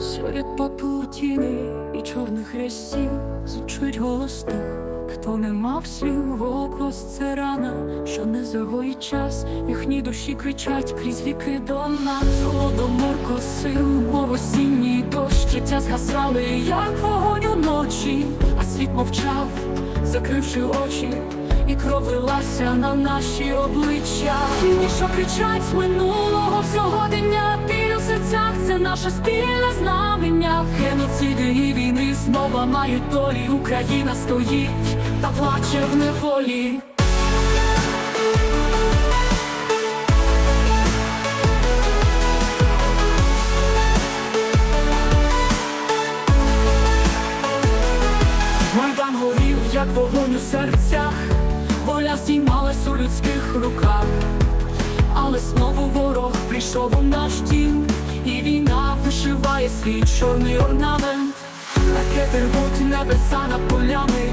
Серед попелу і чорних хрестів звучить голос тих, хто не мав слів, голос це рана, що не загоїть час, їхні душі кричать крізь віки до нас. Голодомор косив, мов осінній дощ, життя згасали, як вогонь уночі, а світ мовчав, закривши очі. І кров лилася на наші обличчя. Тіні, що кричать з минулого сьогодення Біль у серцях це наше спільне знамення. Геноциди і війни знову мають долі Україна стоїть та плаче в неволі. Майдан горів, як вогонь у серцях, воля здіймалась у людських руках, але знову ворог прийшов у наш дім, і війна вишиває свій чорний орнамент, ракети рвуть небеса над полями,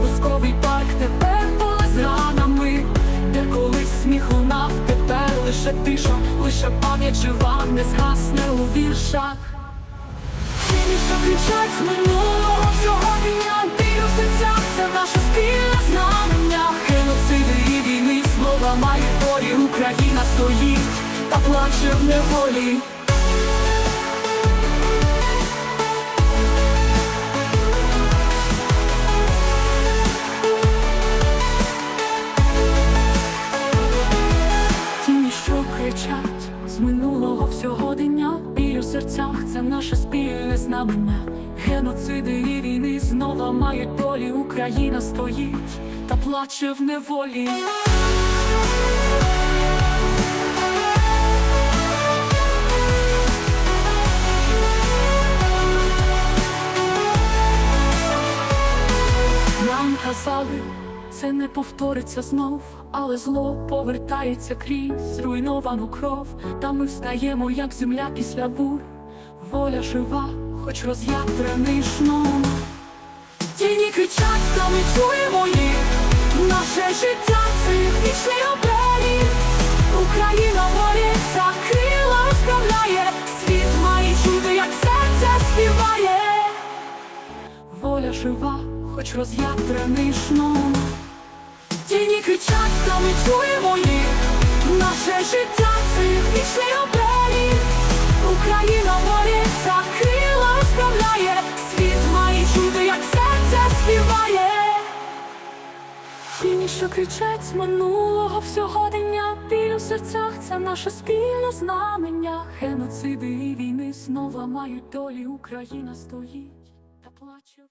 Пусковий парк тепер поле з ранами, де колись сміх лунав, тепер лише тиша, лише пам'ять жива, не згасне у віршах. Що кричать з минулого сьогодення долі Україна стоїть та плаче в неволі. Тіні, що кричать з минулого в сьогодення Біль у серцях це наше спільне знамення. Геноциди і війни знову мають долі. Україна стоїть та плаче в неволі Казали, це не повториться знов, але зло повертається крізь зруйновану кров. Та ми встаємо, як земля після бур. Воля жива, хоч роз'ятрений шнур. Тіні кричать, та ми чуємо їх. Наше життя це вічний оберіг. Україна борється, крила розправляє. Світ має чути, як серце співає. Воля жива, хоч роз'ятрений шнур. Тіні кричать, та ми чуємо їх. Наше життя це вічний оберіг. Україна бореться, крила розправляє. Світ має чути, як серце співає. Тіні, що кричать з минулого в сьогодення Біль у серцях це наше спільне знамення Геноциди і війни знову мають долі Україна стоїть та плаче